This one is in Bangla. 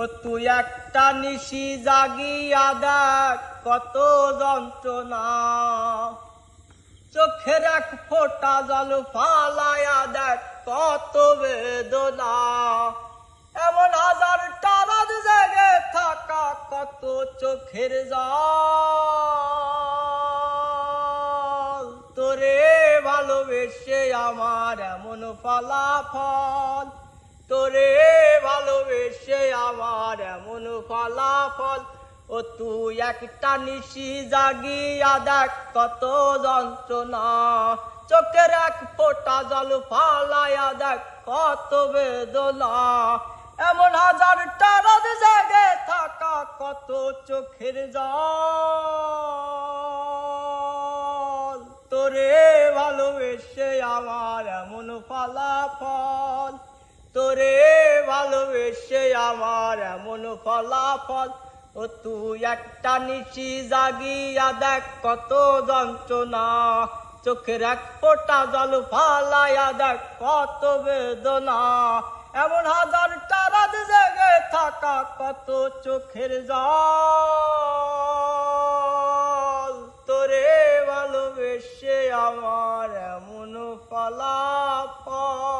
ও তুই একটা নিশি জাগিয়া দেখ কত যন্ত্রণা। চোখের এক ফোঁটা জল ফালায়া দেখ কত বেদনা। এমন হাজার টারাদ জেগে থাকা কত চোখের জল। তোরে ভালোবেসে আমার এমন ফলাফল। তোরে ভালোবেসে আমার এমন ফলাফল, ও তুই একটা নিশি জাগিয়া দেখ কত যন্ত্রণা। চোখের এক ফোঁটা জল ফালায়া দেখ কত বেদনা। এমন হাজার টারাদ জাগে থাকা কত চোখের জল। তোরে ভালোবেসে আমার এমন ফলাফল এসে আমার এমন ফলাফল। ও তুই একটা নিশি জাগিয়া দেখ কত যন্ত্রণা। চোখের এক ফোটা জল ফালাইয়া দেখ কত বেদনা। এমন হাজার রাত জেগে থাকা কত চোখের জল। তোরে ভালোবেসে আমার এমন ফলাফল।